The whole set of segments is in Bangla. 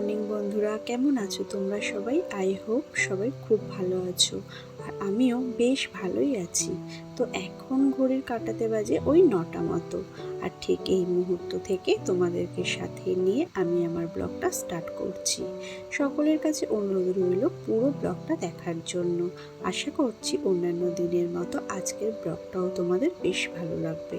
মর্নিং বন্ধুরা, কেমন আছো তোমরা সবাই? আই হোপ সবাই খুব ভালো আছো আর আমিও বেশ ভালোই আছি। তো এখন ঘড়ির কাটাতে বাজে ওই নটা মতো আর ঠিক এই মুহূর্ত থেকে তোমাদেরকে সাথে নিয়ে আমি আমার ব্লগটা স্টার্ট করছি। সকলের কাছে অনুরোধ রইল পুরো ব্লগটা দেখার জন্য। আশা করছি অন্যান্য দিনের মতো আজকের ব্লগটাও তোমাদের বেশ ভালো লাগবে।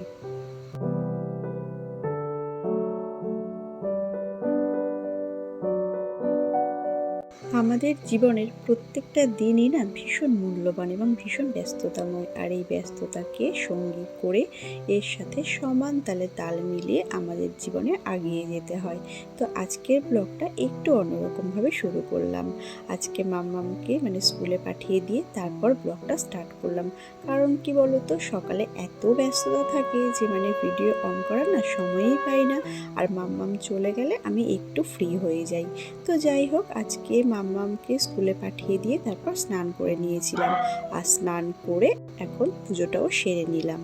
আমাদের জীবনের প্রত্যেকটা দিনই না ভীষণ মূল্যবান এবং ভীষণ ব্যস্ততাময়। আর এই ব্যস্ততাকে সঙ্গী করে এর সাথে সমান তালে তাল মিলিয়ে আমাদের জীবনে আগিয়ে যেতে হয়। তো আজকের ব্লগটা একটু অন্যরকমভাবে শুরু করলাম। আজকে মাম্মামকে মানে স্কুলে পাঠিয়ে দিয়ে তারপর ব্লগটা স্টার্ট করলাম। কারণ কি বলতো? সকালে এত ব্যস্ততা থাকে যে মানে ভিডিও অন করার না সময়ই পাই না। আর মাম্মাম চলে গেলে আমি একটু ফ্রি হয়ে যাই। তো যাই হোক, আজকে মাম্মামকে স্কুলে পাঠিয়ে দিয়ে তারপর স্নান করে নিয়েছিলাম। আর স্নান করে এখন পুজোটাও সেরে নিলাম।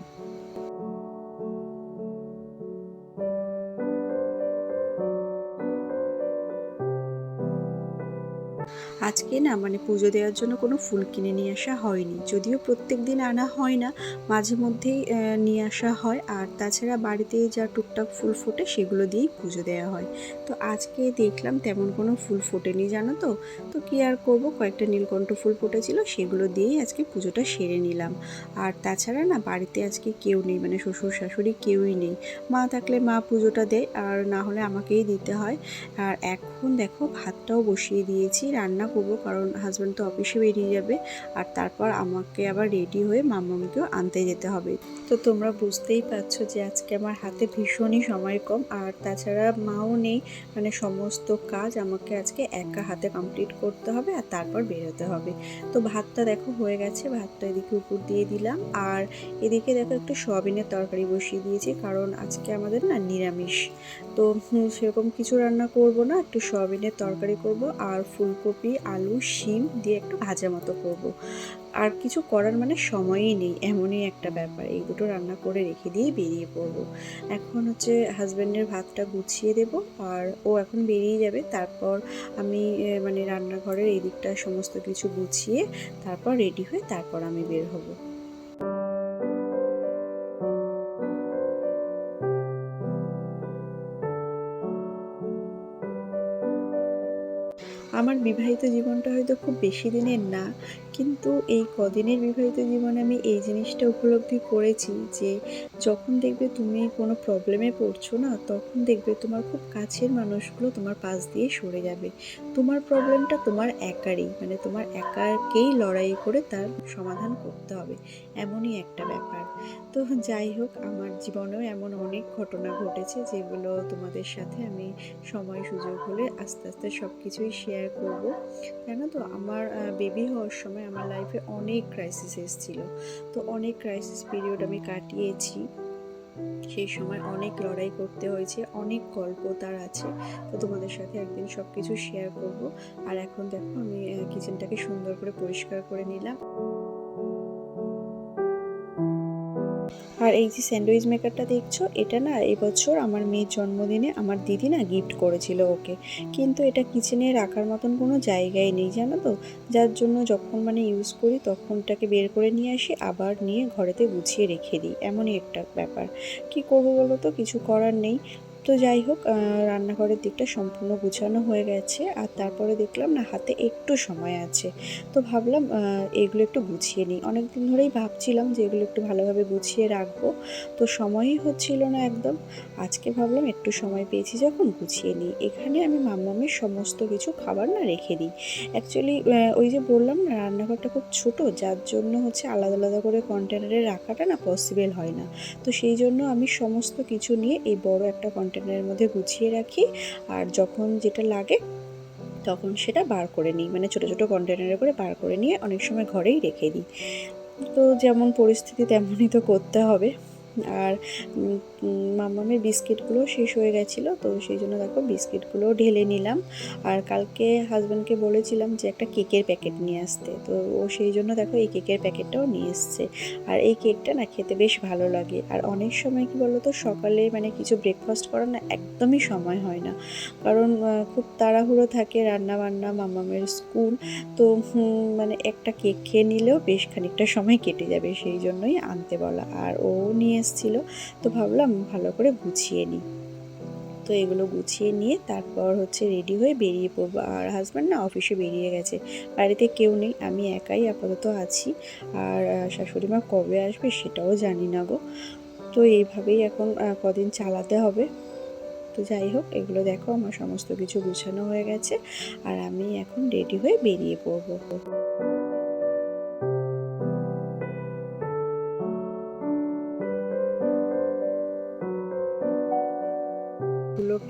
আজকে না মানে পুজো দেওয়ার জন্য কোনো ফুল কিনে নিয়ে আসা হয়নি। যদিও প্রত্যেক দিন আনা হয় না, মাঝে মধ্যেই নিয়ে আসা হয়। আর তাছাড়া বাড়িতে যা টুকটাক ফুল ফোটে সেগুলো দিয়েই পুজো দেওয়া হয়। তো আজকে দেখলাম তেমন কোনো ফুল ফোটেনি, জানো তো? তো কী আর করব? কয়েকটা নীলকণ্ঠ ফুল ফুটেছিল, সেগুলো দিয়েই আজকে পুজোটা সেরে নিলাম। আর তাছাড়া না বাড়িতে আজকে কেউ নেই মানে শ্বশুর শাশুড়ি কেউই নেই। মা থাকলে মা পুজোটা দেয়, আর না হলে আমাকেই দিতে হয়। আর এখন দেখো ভাতটাও বসিয়ে দিয়েছি, রান্না করব, কারণ হাজব্যান্ড তো অফিসে বেরিয়ে যাবে। আর তারপর আমাকে আবার রেডি হয়ে মামামিকেও আনতে যেতে হবে। তো তোমরা বুঝতেই পারছ যে আজকে আমার হাতে ভীষণই সময় কম। আর তাছাড়া মাও নেই মানে সমস্ত কাজ আমাকে আজকে একা হাতে কমপ্লিট করতে হবে আর তারপর বেরোতে হবে। তো ভাতটা দেখো হয়ে গেছে, ভাতটা এদিকে উপর দিয়ে দিলাম। আর এদিকে দেখো একটু সয়াবিনের তরকারি বসিয়ে দিয়েছি, কারণ আজকে আমাদের না নিরামিষ। তো সেরকম কিছু রান্না করব না, একটু সয়াবিনের তরকারি করব আর ফুলকপি আলু, শিম দিয়ে একটু ভাজা মতো করব। আর কিছু করার মানে সময়ই নেই, এমনই একটা ব্যাপার। এই দুটো রান্না করে রেখে দিয়ে বেরিয়ে পড়ব। এখন হচ্ছে হাজব্যান্ডের ভাতটা গুছিয়ে দেব আর ও এখন বেরিয়ে যাবে। তারপর আমি মানে রান্নাঘরের এই দিকটা সমস্ত কিছু গুছিয়ে তারপর রেডি হয়ে তারপর আমি বের হব। আমার বিবাহিত জীবনটা হয়তো খুব বেশি দিনের না কিন্তু এই কদিনের বিবাহিত জীবনে আমি এই জিনিসটা উপলব্ধি করেছি যে যখন দেখবে তুমি কোনো প্রবলেমে পড়ছো না, তখন দেখবে তোমার খুব কাছের মানুষগুলো তোমার পাশ দিয়ে সরে যাবে। তোমার প্রবলেমটা তোমার একারই মানে তোমার একাকেই লড়াই করে তার সমাধান করতে হবে। এমনই একটা ব্যাপার। তো যাই হোক, আমার জীবনেও এমন অনেক ঘটনা ঘটেছে যেগুলো তোমাদের সাথে আমি সময় সুযোগ হলে আস্তে আস্তে সব কিছুই শেয়ার করব। জানো তো আমার বেবি হওয়ার সময় আমার লাইফে অনেক ক্রাইসিস এসেছিল। তো অনেক ক্রাইসিস পিরিয়ড আমি কাটিয়েছি। সেই সময় অনেক লড়াই করতে হয়েছে, অনেক গল্প তার আছে। তো তোমাদের সাথে একদিন সব কিছু শেয়ার করব। আর এখন দেখো আমি কিচেনটাকে সুন্দর করে পরিষ্কার করে নিলাম। আর এই যে স্যান্ডউইচ মেকারটা দেখছ, এটা না এবছর আমার মেয়ের জন্মদিনে আমার দিদি না গিফট করেছিল ওকে। কিন্তু এটা কিচেনে রাখার মতন কোনো জায়গায় নেই, জানো তো? যার জন্য যখন মানে ইউজ করি তখন এটাকে বের করে নিয়ে আসি, আবার নিয়ে ঘরেতে গুছিয়ে রেখে দিই। এমনই একটা ব্যাপার। কি করব বলো তো? কিছু করার নেই। তো যাই হোক রান্নাঘরের দিকটা সম্পূর্ণ গুছানো হয়ে গেছে আর তারপরে দেখলাম না, হাতে একটু সময় আছে। তো ভাবলাম এগুলো একটু গুছিয়ে নিই। অনেক দিন ধরেই ভাবছিলাম যে এগুলো একটু ভালোভাবে গুছিয়ে রাখব। তো সময়ই হচ্ছিল না একদম। আজকে ভাবলাম একটু সময় পেয়েছি যখন গুছিয়ে নিই। এখানে আমি মাম্মামের সমস্ত কিছু খাবার না রেখে দিই। অ্যাকচুয়ালি ওই যে বললাম না, রান্নাঘরটা খুব ছোট, যার জন্য হচ্ছে আলাদা আলাদা করে কন্টেনারে রাখাটা না পসিবল হয় না। তো সেই জন্য আমি সমস্ত কিছু নিয়ে এই বড় একটা কন্টেনারের মধ্যে গুছিয়ে রাখি। আর যখন যেটা লাগে, তখন সেটা বার করে নিই। মানে ছোটো ছোটো কন্টেনারে করে বার করে নিয়ে অনেক সময় ঘরেই রেখে দিই। তো যেমন পরিস্থিতি, তেমনই তো করতে হবে। আর মামামের বিস্কিটগুলো শেষ হয়ে গেছিল, তো সেই জন্য দেখো বিস্কিটগুলো ঢেলে নিলাম। আর কালকে হাজব্যান্ডকে বলেছিলাম যে একটা কেকের প্যাকেট নিয়ে আসতে, তো ও সেই জন্য দেখো এই কেকের প্যাকেটটাও নিয়ে এসছে। আর এই কেকটা না খেতে বেশ ভালো লাগে। আর অনেক সময় কি বলো তো সকালে মানে কিছু ব্রেকফাস্ট করার না একদমই সময় হয় না। কারণ খুব তাড়াহুড়ো থাকে রান্না বান্না মামামের স্কুল, তো মানে একটা কেক খেয়ে নিলেও বেশ খানিকটা সময় কেটে যাবে, সেই জন্যই আনতে বলা। আর ও নিয়ে এসেছিল তো ভাবলাম ভালো করে গুছিয়ে নিই। তো এগুলো গুছিয়ে নিয়ে তারপর হচ্ছে রেডি হয়ে বেরিয়ে পড়ব। আর হাজব্যান্ড না অফিসে বেরিয়ে গেছে, বাড়িতে কেউ নেই, আমি একাই আপাতত আছি। আর শাশুড়ি মা কবে আসবে সেটাও জানি না গো। তো এইভাবেই এখন কদিন চালাতে হবে। তো যাই হোক, এগুলো দেখো, আমার সমস্ত কিছু গুছানো হয়ে গেছে। আর আমি এখন রেডি হয়ে বেরিয়ে পড়ব।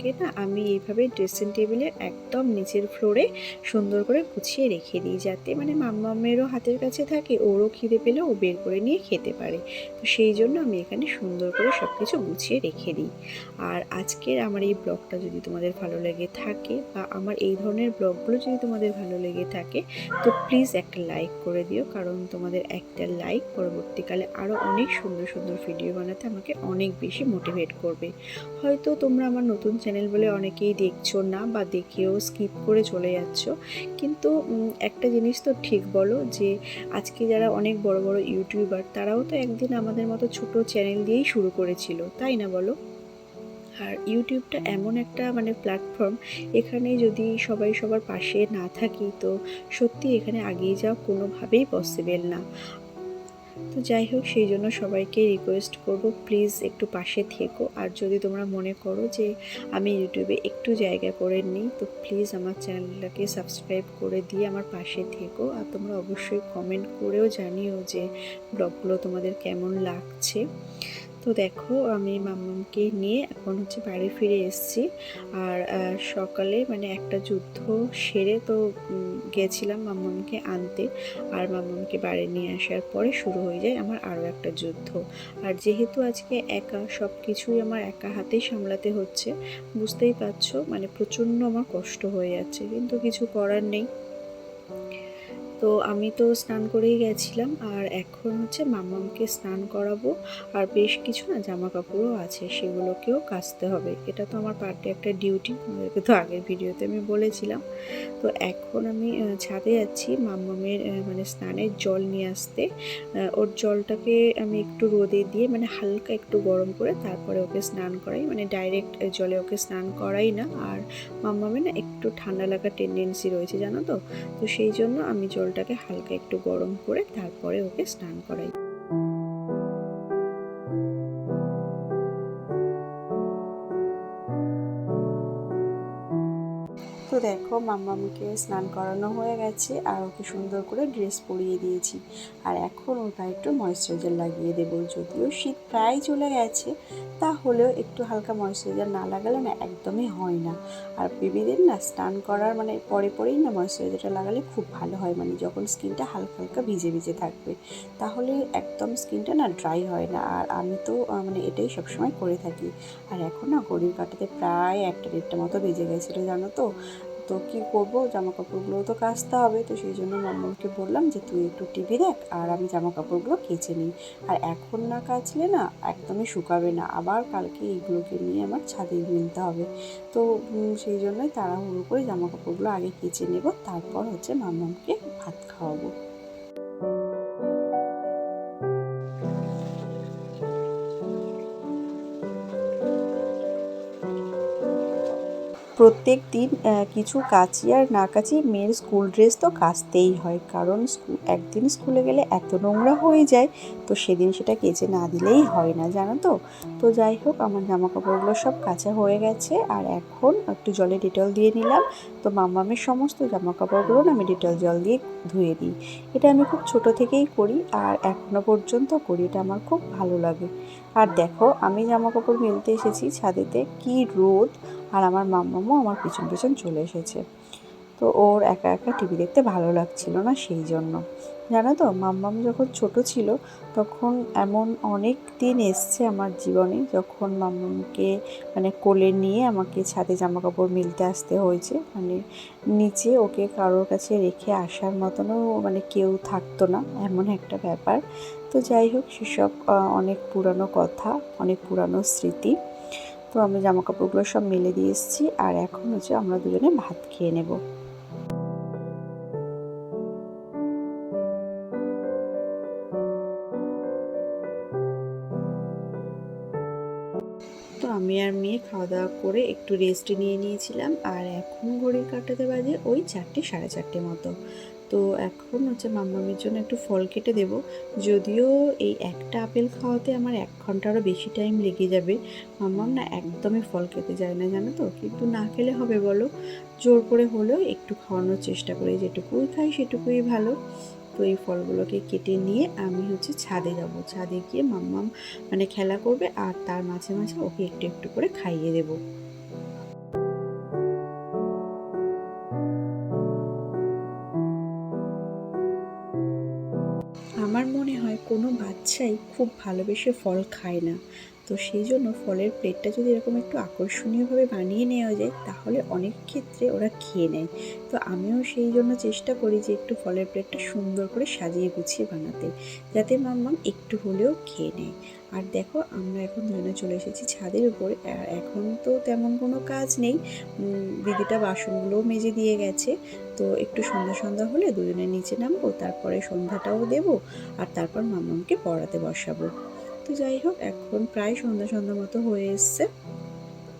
গুলোকে না, আমি এইভাবে ড্রেসিং টেবিলের একদম নিচের ফ্লোরে সুন্দর করে গুছিয়ে রেখে দিই যাতে মানে মাম্মামেরও হাতের কাছে থাকে, ওরও খিদে পেলে ও বের করে নিয়ে খেতে পারে। তো সেই জন্য আমি এখানে সুন্দর করে সব কিছু গুছিয়ে রেখে দিই। আর আজকের আমার এই ব্লগটা যদি তোমাদের ভালো লেগে থাকে বা আমার এই ধরনের ব্লগগুলো যদি তোমাদের ভালো লেগে থাকে, তো প্লিজ একটা লাইক করে দিও। কারণ তোমাদের একটা লাইক পরবর্তীকালে আরও অনেক সুন্দর সুন্দর ভিডিও বানাতে আমাকে অনেক বেশি মোটিভেট করবে। হয়তো তোমরা আমার নতুন চ্যানেল বলে অনেকেই দেখছ না বা দেখেও স্কিপ করে চলে যাচ্ছ। কিন্তু একটা জিনিস তো ঠিক বলো যে, আজকে যারা অনেক বড় বড় ইউটিউবার তারাও তো একদিন আমাদের মতো ছোট চ্যানেল দিয়েই শুরু করেছিল, তাই না বলো? আর ইউটিউবটা এমন একটা মানে প্ল্যাটফর্ম এখানে যদি সবাই সবার পাশে না থাকি তো সত্যি এখানে এগিয়ে যাওয়া কোনোভাবেই পসিবল না। তো যাই হোক, সেই জন্য সবাইকে রিকোয়েস্ট করব প্লিজ একটু পাশে থেকো। আর যদি তোমরা মনে করো যে আমি ইউটিউবে একটু জায়গা করে নিই, তো প্লিজ আমার চ্যানেলটাকে সাবস্ক্রাইব করে দিয়ে আমার পাশে থেকো। আর তোমরা অবশ্যই কমেন্ট করেও জানিও যে ব্লগগুলো তোমাদের কেমন লাগছে। তো দেখো, আমি মাম্মামকে নিয়ে এখন হচ্ছে বাড়ি ফিরে এসেছি। আর সকালে মানে একটা যুদ্ধ সেরে তো গেছিলাম মাম্মামকে আনতে। আর মাম্মামকে বাড়ি নিয়ে আসার পরে শুরু হয়ে যায় আমার আরও একটা যুদ্ধ। আর যেহেতু আজকে একা সব কিছুই আমার একা হাতেই সামলাতে হচ্ছে, বুঝতেই পারছ মানে প্রচণ্ড আমার কষ্ট হয়ে যাচ্ছে, কিন্তু কিছু করার নেই। তো আমি তো স্নান করেই গেছিলাম আর এখন হচ্ছে মাম্মামকে স্নান করাবো। আর বেশ কিছু না জামা কাপড়ও আছে সেগুলোকেও কাচতে হবে। এটা তো আমার পার্টে একটা ডিউটি তো আগের ভিডিওতে আমি বলেছিলাম। তো এখন আমি ছাদে যাচ্ছি মাম্মামের আহ, মানে স্নানের জল নিয়ে আসতে। ওর জলটাকে আমি একটু রোদে দিয়ে মানে হালকা একটু গরম করে তারপরে ওকে স্নান করাই। মানে ডাইরেক্ট জলে ওকে স্নান করাই না। আর মাম্মামে না একটু ঠান্ডা লাগার টেন্ডেন্সি রয়েছে, জানো তো? তো সেই জন্য আমি জলটাকে হালকা একটু গরম করে তারপরে ওকে স্নান করাই। দেখো, মাম্মামকে স্নান করানো হয়ে গেছে আর ওকে সুন্দর করে ড্রেস পরিয়ে দিয়েছি। আর এখন গায়ে একটু ময়শ্চারাইজার লাগিয়ে দেবো। যদিও শীত প্রায় চলে গেছে, তাহলেও একটু হালকা ময়শ্চারাইজার না লাগালে না একদমই হয় না। আর বেবিদের না স্নান করার মানে পরে পরেই না ময়শ্চারাইজারটা লাগালে খুব ভালো হয় মানে যখন স্কিনটা হালকা হালকা ভিজে ভিজে থাকবে, তাহলে একদম স্কিনটা না ড্রাই হয় না। আর আমি তো মানে এটাই সবসময় করে থাকি। আর এখন না ঘড়ির কাটাতে প্রায় একটা দেড়টা মতো বেজে গেছিল, জানো তো? তো কী করব? জামা কাপড়গুলো তো কাচতে হবে। তো সেই জন্য মাম্মাকে বললাম যে, তুই একটু টিভি দেখ, আর আমি জামা কাপড়গুলো কেচে নিই। আর এখন না কাচলে না একদমই শুকাবে না। আবার কালকে এইগুলোকে নিয়ে আমার ছাদে মিলতে হবে। তো সেই জন্যই তাড়াহুড়ো করে জামা কাপড়গুলো আগে কেচে নেব। তারপর হচ্ছে মাম্মকে ভাত খাওয়াবো। প্রত্যেক দিন কিছু কাচি আর না কাচি মেয়ের স্কুল ড্রেস তো কাচতেই হয়। কারণ স্কু- একদিন স্কুলে গেলে এত নোংরা হয়ে যায়, তো সেদিন সেটা কেচে না দিলেই হয় না, জানো তো? তো যাই হোক, আমার জামা কাপড়গুলো সব কাচা হয়ে গেছে আর এখন একটু জলে ডেটল দিয়ে নিলাম। তো মাম্মামের সমস্ত জামা কাপড়গুলো আমি ডেটল জল দিয়ে ধুয়ে দিই। এটা আমি খুব ছোট থেকেই করি আর এখনও পর্যন্ত করি, এটা আমার খুব ভালো লাগে। আর দেখো, আমি জামা কাপড় মেলতে এসেছি ছাদেতে, কি রোদ! আর আমার মাম্মামও আমার পিছন পিছন চলে এসেছে। তো ওর একা একা টিভি দেখতে ভালো লাগছিল না সেই জন্য। জানো তো, মাম্মাম যখন ছোট ছিল, তখন এমন অনেক দিন এসছে আমার জীবনে যখন মাম্মামকে মানে কোলে নিয়ে আমাকে ছাদে জামা কাপড় মিলতে আসতে হয়েছে। মানে নিচে ওকে কারোর কাছে রেখে আসার মতনও মানে কেউ থাকতো না, এমন একটা ব্যাপার। তো যাই হোক, সেসব অনেক পুরানো কথা, অনেক পুরানো স্মৃতি। তো আমি জামা কাপড়গুলো সব মেলে দিয়ে এসেছি আর এখন হচ্ছে আমরা দুজনে ভাত খেয়ে নেব। তো আমি আর মেয়ে খাওয়া দাওয়া করে একটু রেস্ট নিয়ে নিয়েছিলাম আর এখন ঘড়ির কাটাতে বাজে ওই চারটে, সাড়ে চারটে মতো। তো এখন হচ্ছে মাম্মামের জন্য একটু ফল কেটে দেব। যদিও এই একটা আপেল খাওয়াতে আমার এক ঘন্টারও বেশি টাইম লেগে যাবে। মাম্মাম না একদমই ফল খেতে যায় না, জানো তো? কিন্তু না খেলে হবে বলো? জোর করে হলেও একটু খাওয়ানোর চেষ্টা করি। যেটুকুই খাই সেটুকুই ভালো। তো এই ফলগুলোকে কেটে নিয়ে আমি হচ্ছে ছাদে যাব। ছাদে গিয়ে মাম্মাম মানে খেলা করবে আর তার মাঝে মাঝে ওকে একটু একটু করে খাইয়ে দেবো। বাচ্চাই খুব ভালোবেসে ফল খায় না। তো সেই জন্য ফলের প্লেটটা যদি এরকম একটু আকর্ষণীয়ভাবে বানিয়ে নেওয়া যায়, তাহলে অনেক ক্ষেত্রে ওরা খেয়ে নেয়। তো আমিও সেই জন্য চেষ্টা করি যে একটু ফলের প্লেটটা সুন্দর করে সাজিয়ে গুছিয়ে বানাতে, যাতে মাম্মাম একটু হলেও খেয়ে নেয়। আর দেখো, আমরা এখন দুজনে চলে এসেছি ছাদের উপরে এখন তো তেমন কোনো কাজ নেই। দিদিটা বাসনগুলোও মেজে দিয়ে গেছে। তো একটু সন্ধ্যা সন্ধ্যা হলে দুজনে নিচে নামবো, তারপরে সন্ধ্যাটাও দেবো, আর তারপর মাম্মামকে পড়াতে বসাবো। তো যাই হোক, এখন প্রায় সন্ধ্যা সন্ধ্যা মতো হয়ে এসছে।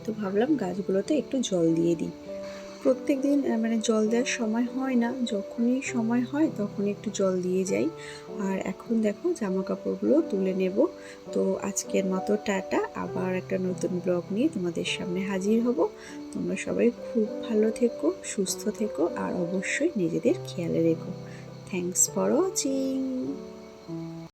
তো ভাবলাম গাছগুলোতে একটু জল দিয়ে দিই। প্রত্যেক দিন মানে জল দেওয়ার সময় হয় না। যখনই সময় হয়, তখনই একটু জল দিয়ে যাই। আর এখন দেখো জামা কাপড়গুলো তুলে নেব। তো আজকের মতো টাটা। আবার একটা নতুন ব্লগ নিয়ে তোমাদের সামনে হাজির হব। তোমরা সবাই খুব ভালো থেকো, সুস্থ থেকো, আর অবশ্যই নিজেদের খেয়ালে রেখো। Thanks for watching